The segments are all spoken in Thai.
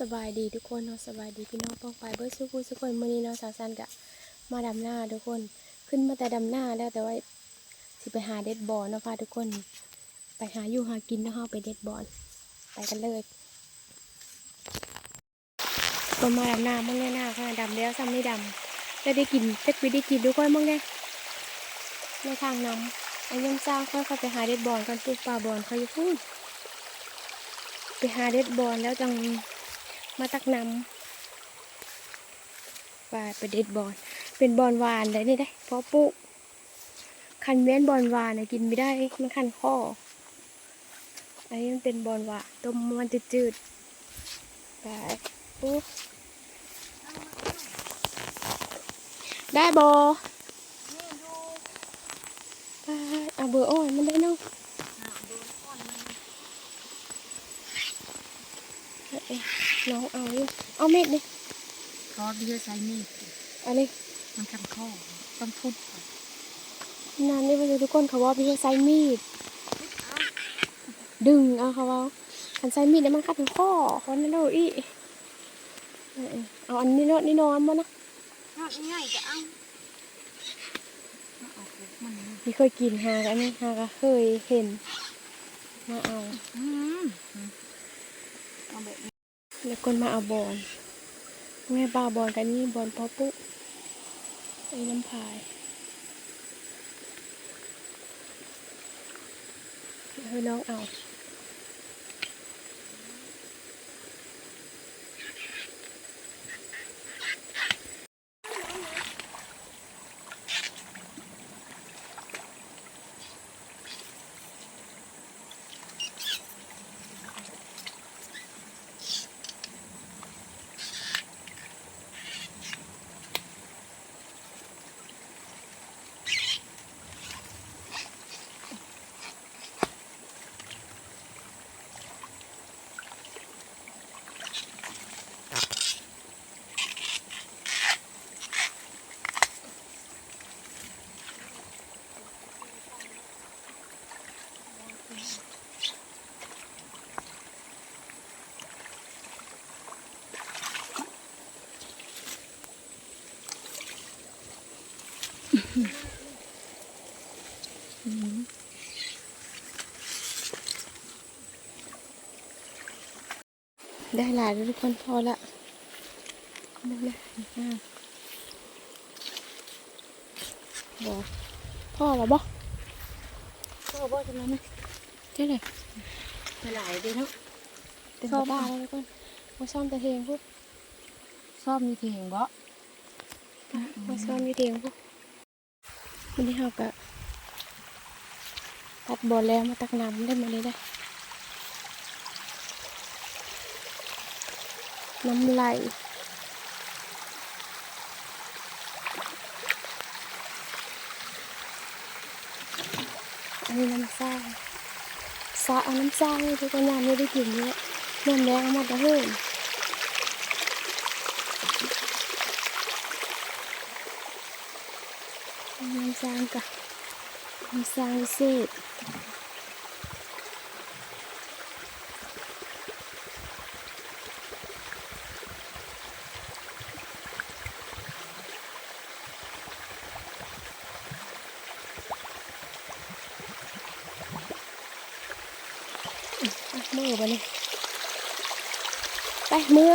สบายดีทุกคนเนาะสบายดีพี่น้องป้องไปเบิร์สุกุสุกคนมื้อนี้เนาะสาวซันกะมาดำหน้าทุกคน ขึ้นมาแต่ดำหน้าแล้วแต่ว่าสิไปหาเด็ดบอลเนาะพาทุกคน ไปหาอยู่หากินเนาะเฮาไปเด็ดบอลไปกันเลยก็มาดำหน้ามึงแน่หน้าค่ะดำแล้วซ้ำไม่ดำจะได้กินเซ็กไปได้กินทุกคนมึงแน่ในทางน้ำไอ้ยังเจ้าค่อยๆไปหาเด็ดบอลกันปุ๊บปลาบอลเขาอยู่พูดไปหาเด็ดบอลแล้วจัง มาตักน้ำไปไปเด็ดบอลเป็นบอลวานเลยนี่ได้เพราะปุ๊คันเม้นบอลวานนะกินไม่ได้มันคันข้ออันนี้มันเป็นบอลวานต้มมันจะจืดไปปุ๊ได้บอไปเอาเบอร์อ้อยมันได้เนาะเอ้ย น้องเอาอยู่เอาเม็ดดิซอสที่ใช้มีดอันนี้มันคันข้อต้องทุบก่อนนานนี่ไปเลยทุกคนเขาว่าพี่ใช้มีด ดึงเอาเขาว่าคันใช้มีดแล้วมันคัดถึงข้อคนนั้นเราอีเออๆเอาอันนี้เนาะนี่นอนมานะทอดง่ายจะเอาเอาออกเลยมันพี่เคยกินหากอันนี้หากะเคยเห็นมาเอาอืมเอาแบบนี้ แล้วคนมาเอาบอลแม่บ้าบอลกันนี่บอลพอปุ๊ไอ้น้ำพายให้น้องเอา ได้หลายแล้วทุกคนพอละนั่นนะอ่าบอกพ่อเหรอบอกก็ว่าจะนั้นนะเท่าไหร่ไปหลายดีเนาะเต็มกระตาแล้วทุกคนมาซ่อมตะเทงพวกชอบมีเถียงบ่มาซ่อมอยี่เทียงพวกวันนี้เราก็ตัดบอลแล้วมาตักน้ำได้มาเลยได้ น้ำไหลอันนี้น้ำซ่าซาเอาน้ำซ่าให้ทุกคนยามไม่ได้กินเนี่ยน้ำแดงเอามาตะเฮินน้ำซ่างกับน้ำซ่างพิเศษอะมือไปเลยไปมือ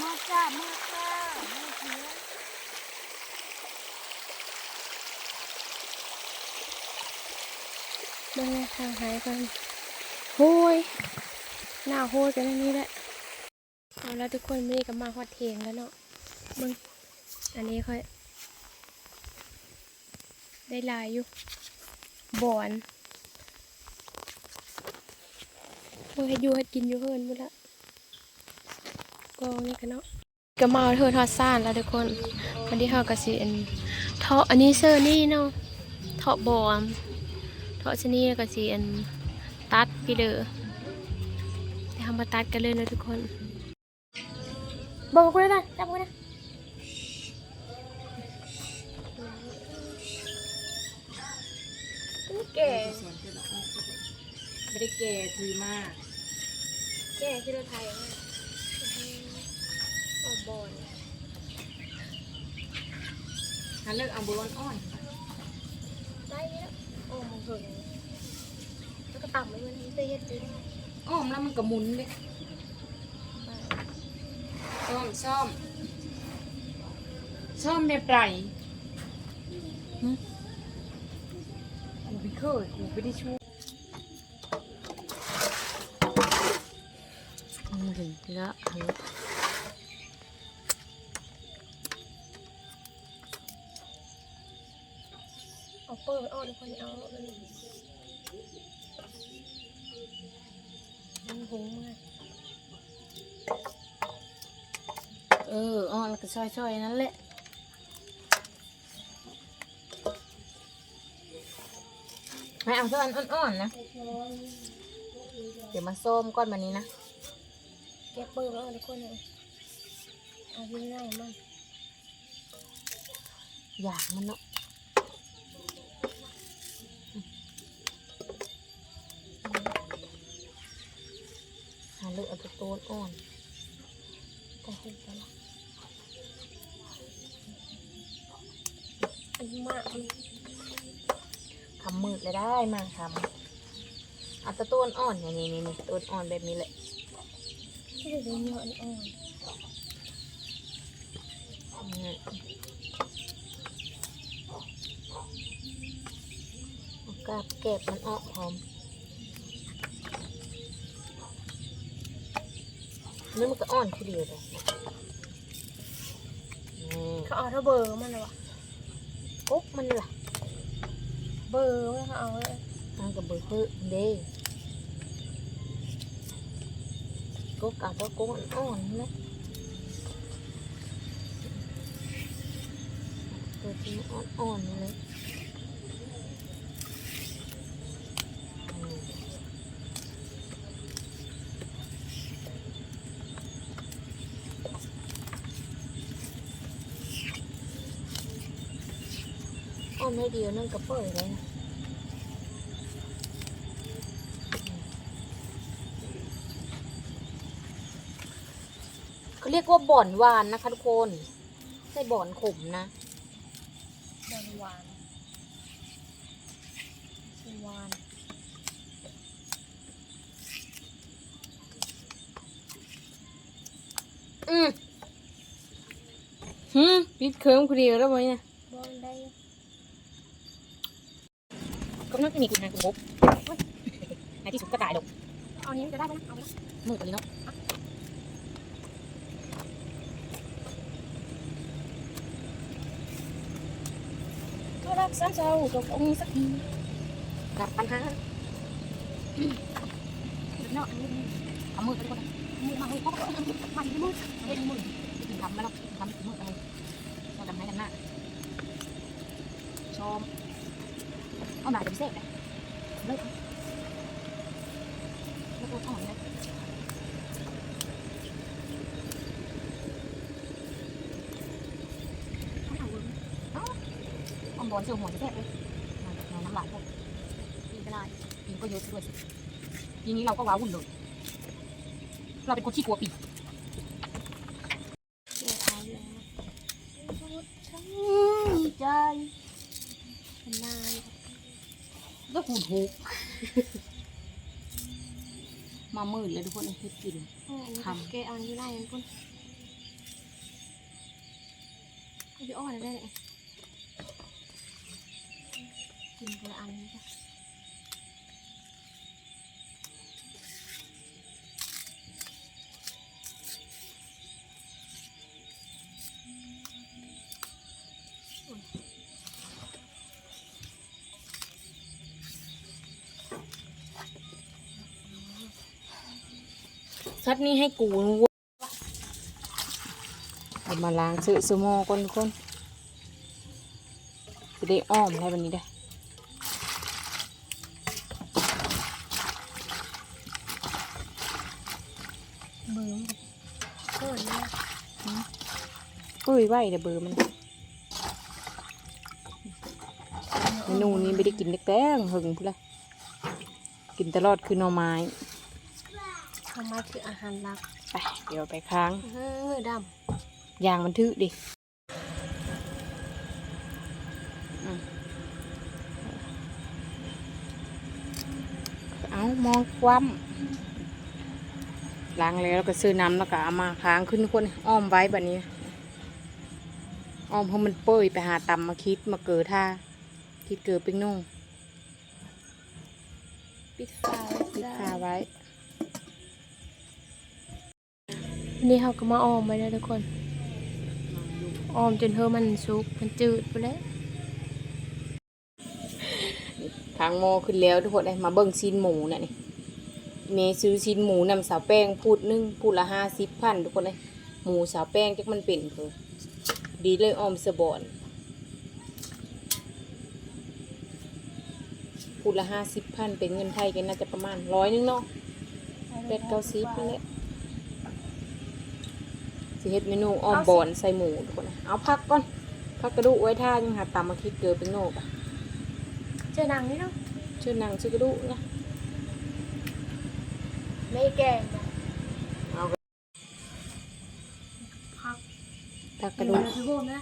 มาจ้ามาจ้ามาเถียง มาทางหายกันโห้ยหน้าโห้ยกันนนี้แหละเอาแล้วทุกคนไม่ได้กับมาฮอดเทงแล้วเนาะมึงอันนี้ค่อย ได้ลายอยู่บอนโอ้ยให้อยู่ให้กินอยู่เฮินหมดละกองนี่กันเนาะก็มาเอาเธอทอดซ่านแล้วทุกคนวันที่เขากระสีอันเทาะอันนี้เซอร์นี่เนาะเทาะบอมาะชะนีแล้วก็สีอันตัดพี่เด้อเดี๋ยวเรามาตัดกันเลยนะทุกคนบอกกูเลยนะจับกูนะแก่ไม่ได้แก่ทีมาก แก่ที่เราไทยอะอ๋อบอลหันเลิกเอาบัวอ่อนได้แล้วโอ้มองถึงแล้วก็ ต่ำไปมันไม่ได้เฮ็ดจริงอ้อมแล้วมันก็หมุนเลยซ่อมซ่อมซ่อมแบบไรหึกูไม่เคยกูไม่ได้ช่วยมันถึงละอันเอาเปิดอ้อนคนเอา หงมากเอออ้อนแล้วก็ช่อยๆนั่นแหละไม่เอาซ่อนอ่อนๆนะ เดี๋ยวมาส้มก้อนวันนี้นะแกเปิดอ้อนทุกคนเลยเอาวิ่งง่ายมันอยากมันเนาะ ตัวอ่อนก็ให้ไปละอันมากทำมืดเลยได้มากทำเอาแตัวอ่อนอย่างนี้นี่นี่ต้นอ่อนแบบนี้แหละที่จะดูเนื้ออ่อนอืมเอากาบเก็บมันออกพร้อม นี่มันก็อ่อนทีเดียวเลยนี่เขาเอาเท่าเบอร์มันเลยวะกุ๊กมันล่ะเบอร์มันเขาเอาเลยมันก็เบื่อคือเด้กุ๊กเอาตัวกุ๊กมันอ่อนนะตัวที่มันอ่อนๆนี่เลย เดียวนั่นก็เปิดเลยนะเขาเรียกว่าบ่อนวานนะคะทุกคนใช่บ่อนขมนะบ่อลวานวานอืมหืมปิดเคิร์มคนเดียวแล้วไหมเนี่ย บอลได้ ก็นั่งกินนี่คุณนายคุณบุ๊บในที่สุดก็ตายลงเอานี้จะได้ไหมเอาไหมมืดไปเลยเนาะก็รักสามเจ้าตกองค์สักทีดับปัญหาเนาะอันนี้ทำมืดไปทุกคนมือมาเลยเขาก็มาที่มือเล่นมืดกินทำมาแล้วทำมืดอะไรเราดำไหนกันหน้าชม เอาหนาจะพิเศษเลยเลิกเลิกอ่อนเลยเขาเอาเบอร์อมบอลเสือหัวจะแทบเลยน้ำลายพวกตีก็ได้ปีก็เยอะด้วยทีนี้เราก็ว้าวุ่นเลย เราเป็นคนขี้กลัวปีเดี๋ยวเอาแล้ว ใจ เป็นนาย ก็ หูทุกมามืดเลยทุกคนเฮ็ดกินทำแกอันอยู่ได้ยังพุ่นก็จะอ้อนได้เลยกินคนละอันนี้จ้ะ นี้ให้กูนะเว้ยเดี๋ยวมาล้างซื้อสโมอก่อนคนจะได้อ้อมได้วันนี้ได้เบอร์มันเกินมากเอ้ยไหวเดี๋ยวเบอร์มันเมนูนี้ไม่ได้กินเล็กแป้งหึงพุ่นละกินตลอดคือหน่อไม้ ข้าวไม้คืออาหารหลักไปเดี๋ยวไปค้างเฮ้ยดยางมันทึดิอืมเอามองคว่ำล้างแล้วแล้วก็ซื้อน้ำแล้วก็เอามาค้างขึ้นคนอ้อมไว้แบบนี้อ้อมเพราะมันเปื่อยไปหาตำมาคิดมาเกิดท่าคิดเกิดเป็นนุ่งำปิดฝาไว้คิดจ้าคาไว้ วันนี้เขาก็มาออมไปแล้วทุกคนออมจนเธอมันสุกมันจืดไปแล้วทางโมอขึ้นแล้วทุกคนเลยมาเบิ่งซีนหมูน่ะนี่เมซื้อซีนหมูนำสาวแป้งพูดหนึงพูดละห้าสิบพันทุกคนเลยหมูสาวแป้งจักมันเป็นคือดีเลยออมสะบอนพูดละห้าสิบพันเป็นเงินไทยก็น่าจะประมาณร้อยนึงเนาะแปดเก้าสิบนี่แหละ สิเฮ็ดเมนูออมบอนใส่หมูทุกคนเลยเอาพักก่อนพักกระดูกไว้ท่ายังหาตามมาคิดเกิดเป็นโนกอะเจอหนังนี่เนาะชื่อหนังชื่อกระดูกนะไม่แกงนะเอาพักพักกกระระดูดูกกที่โบมนะ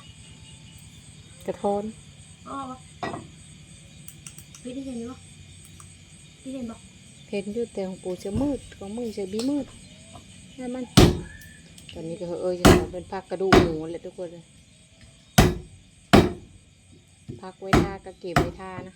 กระโทนอ๋อพี่ได้เห็นไหมพี่เห็นบอกเพนอยู่แต่ของปูจะมืดของมือจะบีมืดนี่มัน ตอนนี้ก็เออจะทำเป็นพักกระดูกหมูเลยทุกคนเลยพักไว้ท่าก็เก็บไว้ท่านะ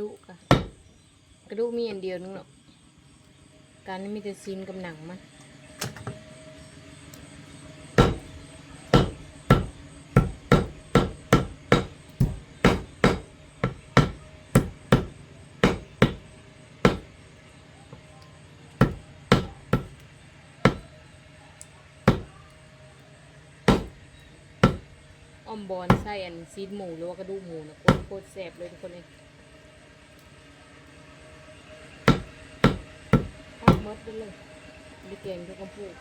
ดูกอะกระดูกมีอันเดียวนึงหรอกการนี้มีแต่ซีนกับหนังมันอ้อมบอลใส่อันซีนหมูหรือว่ากระดูกหมูนะโคตรโคตรแซ่บเลยทุกคนเลย เอาห มดไปเลยดีเก่งทุกคำพูด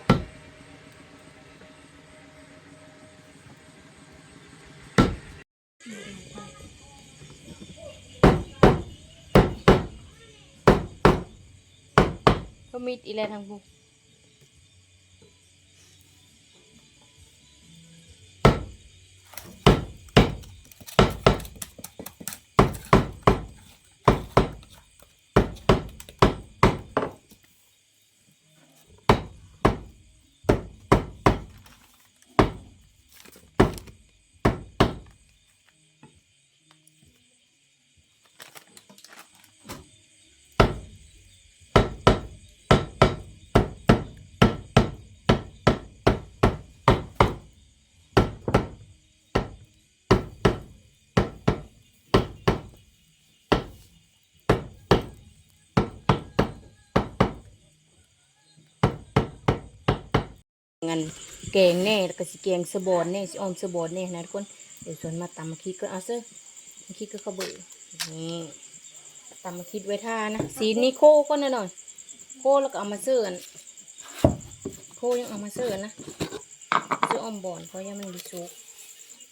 ก็มีดอีแลทางบุก งันแกงแน่แล้วก็สิแกงสบอนแน่สิออมสบอนแน่นะทุกคนเดี๋ยวส่วนมาตำมาคิดก็เอาเซอมาคิดก็เข้าเบื่อนี่ตำมาคิดไว้ท่านะสีนี้โคก็หน่อยหน่อยโคแล้วก็เอามาเสื่อนโคยังเอามาเสื่อนนะซื้อออมบอนเพราะยังมันดีซุก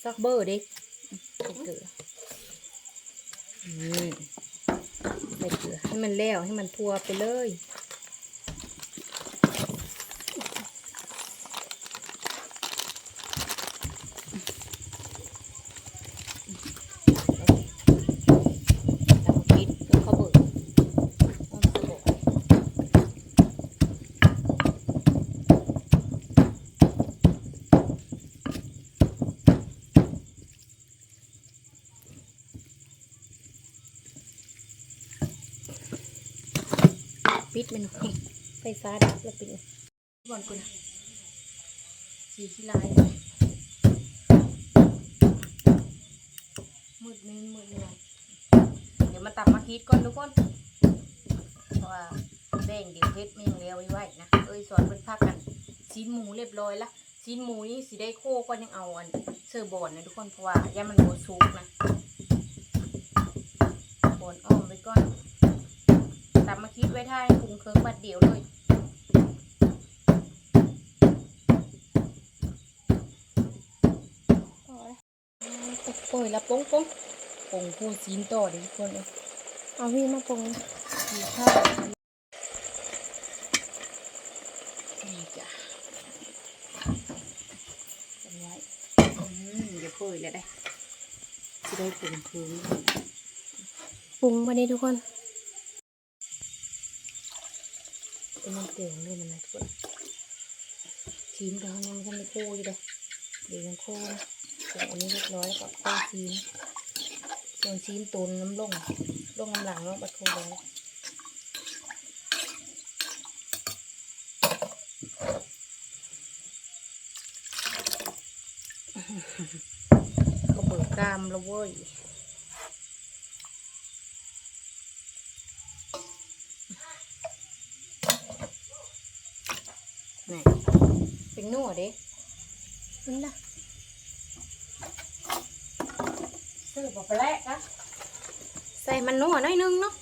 ซักเบอร์ดิใส่เกลืออืมใส่เกลือให้มันแล้วให้มันทั่วไปเลย แล้วก็คิดแล้วก็เบิกอ้อมสะบกปิด ตาดับ แล้วปิงบอลกูนะสีขี้ลายมืดไม่มืดเลยเดี๋ยวมาตับมาคิดก่อนทุกคนเพราะว่าแบ่งเดี๋ยวเพชรไม่ยังเลี้ยวไว้ไว้นะเอ้ยสอนเพิ่นพักกันชิ้นหมูเรียบร้อยละชิ้นหมูนี่สิได้โค้ก็ยังเอาอันเสื้อบอลนะทุกคนเพราะว่าย่ามันโบซุกนะบอลอ้อมไว้ก่อนตับมาคิดไว้ท่าให้ปรุงเคิร์กบัดเดียวเลย อ้ยแล้วป้งป้งปงพูจีนต่อเดี๋ยวทุกคนเลยเอาพี่มาปรุงกินข้าวนี่จ้ะเป็นไว้อืมเดี๋ยวเผยแล้วได้จะได้ปรุงพื้นปรุงมานี้ทุกคนเป็นน้ำเกลือเลยมันนะทุกคนชีนกับเขายังไม่ทันได้โค้อยู่เลยเดี๋ยวยังโค้นะ ส่วนอันนี้เรียบร้อยกับโค้ชีนส่วนชีนตุนน้ำลงลงน้ำหลังแล้วบัดโคแล้วก็เบิกกล้ามแล้วเว้ยนี่เป็นนัวเด้นั่นล่ะ ซื้อ บอกไปแล้วนะใส่มันนัวหน่อยนึงเนาะ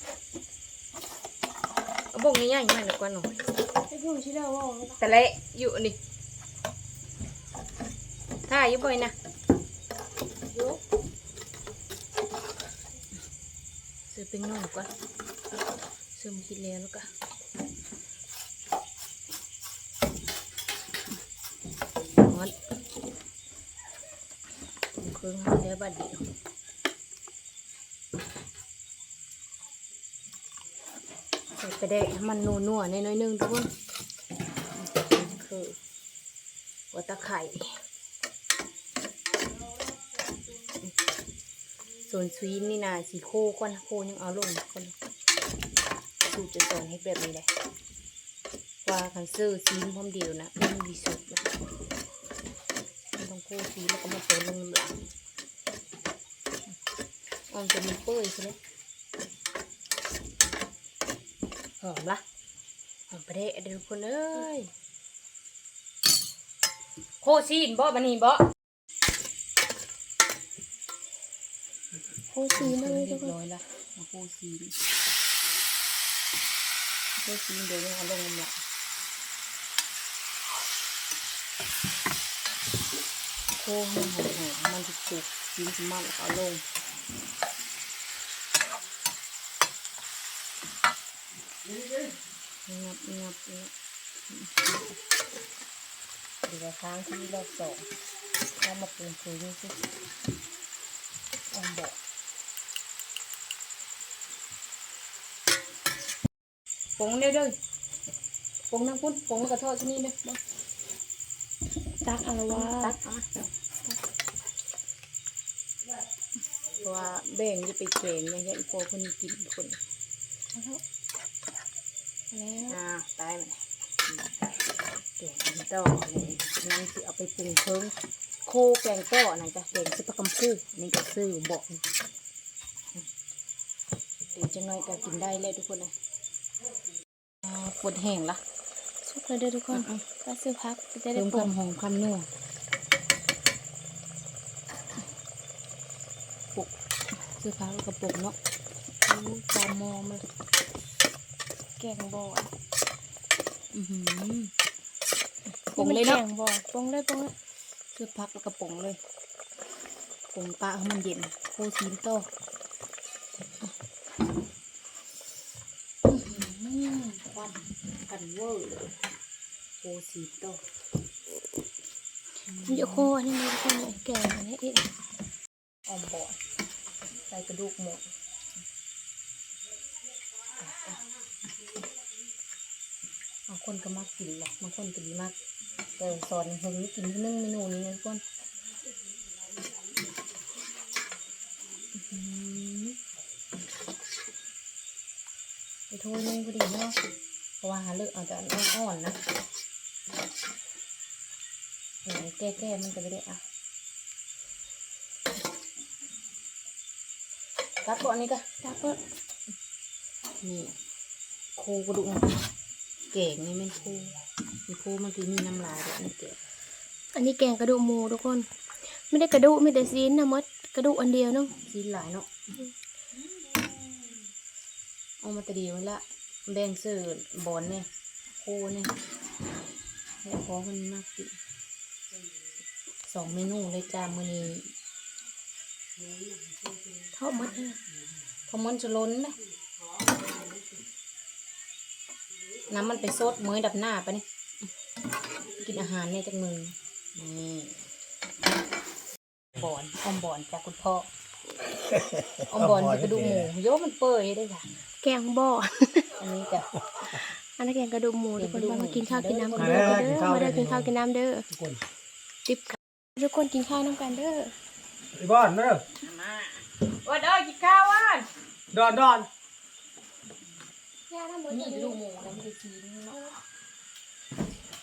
เอาบ่งใหญ่ๆหน่อยดีกว่าหน่อยไอ้พวกชิเดาว่าแต่เละอยู่นี่ถ่ายอยู่บ่อยนะอยู่ซื้อเป็นนัวก่อนซื้อมาคิดแล้วแล้วก็ฮอตเครื่องฮอตแล้วบัดเดียว ไปได้มันนัวนัวๆในน้อยนึงทุกคนคือหัวตะไคร่ส่วนสวีนนี่นาสีโคก่อนโคยังเอาลงคนสูตรจะสอนให้แบบนี้เลยว่าคันซื้อซีนพร้อมเดียวนะมันมีสุดนะไม่ต้องโคู่ทีแล้วก็มาเติมน้ำหลังอ่อนจะมีเปื่อยใช่ไหม หอมละหอมประเดะเดี๋ยวทุกคนเอ้ยโคซีนบ่บันนี้บ่โคซีมาเลยเรีทุยกบคนร้อยละมาโคซีนโคซีนเดี๋ยวยังเอาลงน้ำหลังโคให้หอมๆมันจะสุกซีนจะมันแล้วก็เอาลง งับงับงับเดี๋ยวค้างที่รอบสองแล้วมาปรุงคืนนี่สิอมบอกปรุงเด้อเด้อปรุงน้ำพุนปรุงกระทอดที่นี่เด้อมาตักอาละว่าตักอามาเพราะว่าแบ่งจะไปเกงเนี่ยยายอีโปคนกินคนแล้ว อ่าตายมันแกงอันต่อนี่นั่นสิเอาไปปรุงเพิ่มโคแกงต่อนั่นจ้ะแกงซุปเปอร์กัมพูนี่ก็ซื้อบอกเดี๋ยวจะน้อยก็กินได้เลยทุกคนนะอ่าปวดแห้งละสุกเลยเด้อทุกคนก็ซื้อพักจะได้เพิ่มปรุควางมหอมความนัวปุกซื้อผ้าแล้วก็ปุกเนาะอู้จามมองมา แกงบอดอือหือปรุงเลยเนาะแกงบอดปรุงเลยปรุงเลยเสื้อพักแล้วก็ปรุงเลยปรุงปลาให้มันเย็นโคซีนโตออื้อหือควันกันเวอร์เลยโคซีนโตอมันจะโคอันนี้ทุกคนเลยแกงอันนี้อีกออมบอดใส่กระดูกหมูบาง คนก็มักกินหรอกบางคนก็ดีมากแต่สอนหึงกินที่นึ่งเมนูนี้นะทุกคนอื้อหือไปโทยนึงพอดีเนาะราะว่าหาเลือกเอาแต่อ่อนๆนะเออแก้ๆมันจะไม่ได้อะรับก่อนนี่ก็จับเพิ่นนี่โคกระดูก เก่งนี่เป็นโคมีโคมันคือมีน้ำลายด้วยนี่เก่งอันนี้แกงกระดูกหมูทุกคน ไม่ได้กระดูกมีแต่ซีนนะมดกระดูกอันเดียวเนาะซีนหลายเนาะเอามาแตะเดียวนี่ละแบ่งเสื้อบอลเนี่ยโคเนี่ยให้พอมันมากกินสองเมนูเลยจ้ามื้อนี้ทอดมดเลยพอมันจะล้นนะ น้ำมันไปซดมือดับหน้าปะนี่กินอาหารในจากมือนี่บอนออมบอนจากคุณพ่อออมบอนมีกระดูกหมูโยมันเปื่อยได้ค่ะแกงบ่ออันนี้จะอันนั้นแกงกระดูกหมูทุกคนแกงกระดูกมามากินข้าวกินน้ำกันหมูเด้อเด้อเด้อมาเด้อกินข้าวกินน้ำเด้อทุกคนติบทุกคนกินข้าวน้ำกันเด้อไอ้บ้านเด้อมาว่าเด้อกินข้าวอะดอนดอน ย่าน้ำมดนี่กระดูกหมูแล้วมันจะซีนเนาะ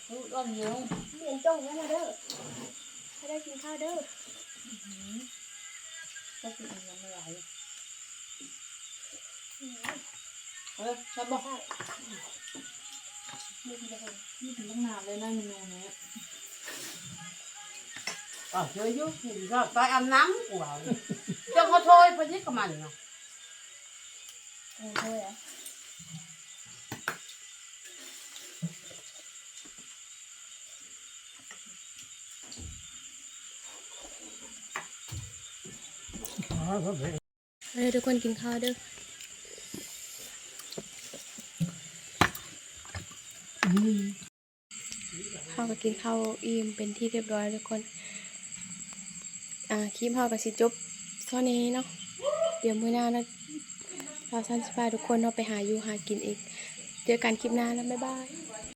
ลูกร่อนเยอะเรียนจงแล้วมาเด้อมาเด้กินข้าวเด้อก็คืออันยังไม่ไหวเออชอบบอกนี่เป็นตั้งนานเลยนะเมนูนี้อะเยอะยู่เห็นก็ตายอาบน้ำกูเอาเจ้าเขาโทยไปนี่กับมันเนาะเออเท่ะ เออทุกคนกินข้าวเด้อข้าวก็กินข้าวอิ่มเป็นที่เรียบร้อยทุกคน อ่าคลิปข้าวก็สิจบเท่านี้เนาะ เดี๋ยวมื้อหน้านะเราสั้นสบายทุกคนเนาไปหาอยู่หากินอีก เจอกันคลิปหน้าแล้วบ๊ายบาย